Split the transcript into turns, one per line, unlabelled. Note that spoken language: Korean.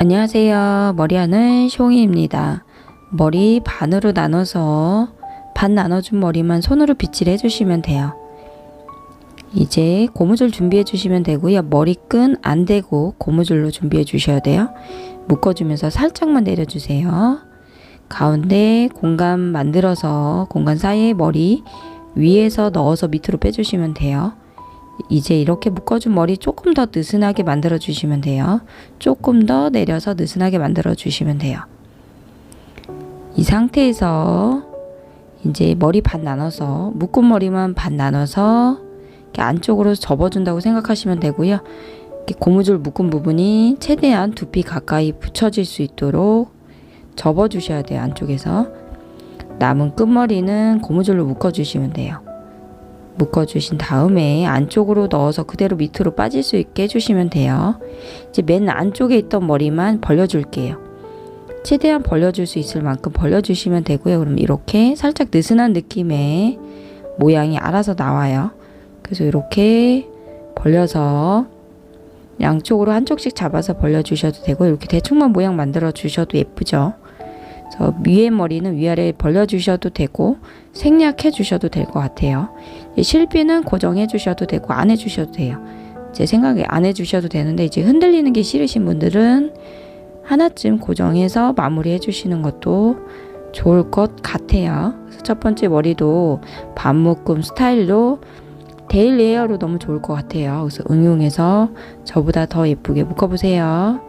안녕하세요. 머리하는 숑이입니다. 머리 반으로 나눠서 반 나눠준 머리만 손으로 빗질 해주시면 돼요. 이제 고무줄 준비해 주시면 되고요. 머리끈 안 대고 고무줄로 준비해 주셔야 돼요. 묶어주면서 살짝만 내려주세요. 가운데 공간 만들어서 공간 사이에 머리 위에서 넣어서 밑으로 빼주시면 돼요. 이제 이렇게 묶어준 머리 조금 더 느슨하게 만들어 주시면 돼요. 조금 더 내려서 느슨하게 만들어 주시면 돼요. 이 상태에서 이제 머리 반 나눠서 묶은 머리만 반 나눠서 이렇게 안쪽으로 접어준다고 생각하시면 되고요. 이렇게 고무줄 묶은 부분이 최대한 두피 가까이 붙여질 수 있도록 접어주셔야 돼요. 안쪽에서 남은 끝머리는 고무줄로 묶어주시면 돼요. 묶어주신 다음에 안쪽으로 넣어서 그대로 밑으로 빠질 수 있게 해주시면 돼요. 이제 맨 안쪽에 있던 머리만 벌려줄게요. 최대한 벌려줄 수 있을 만큼 벌려주시면 되고요. 그럼 이렇게 살짝 느슨한 느낌의 모양이 알아서 나와요. 그래서 이렇게 벌려서 양쪽으로 한쪽씩 잡아서 벌려주셔도 되고 이렇게 대충만 모양 만들어 주셔도 예쁘죠. 그래서 위에 머리는 위아래 벌려주셔도 되고 생략해 주셔도 될 것 같아요. 실비는 고정해 주셔도 되고 안 해주셔도 돼요. 제 생각에 안 해주셔도 되는데 이제 흔들리는 게 싫으신 분들은 하나쯤 고정해서 마무리해 주시는 것도 좋을 것 같아요. 그래서 첫 번째 머리도 반묶음 스타일로 데일리 헤어로 너무 좋을 것 같아요. 그래서 응용해서 저보다 더 예쁘게 묶어보세요.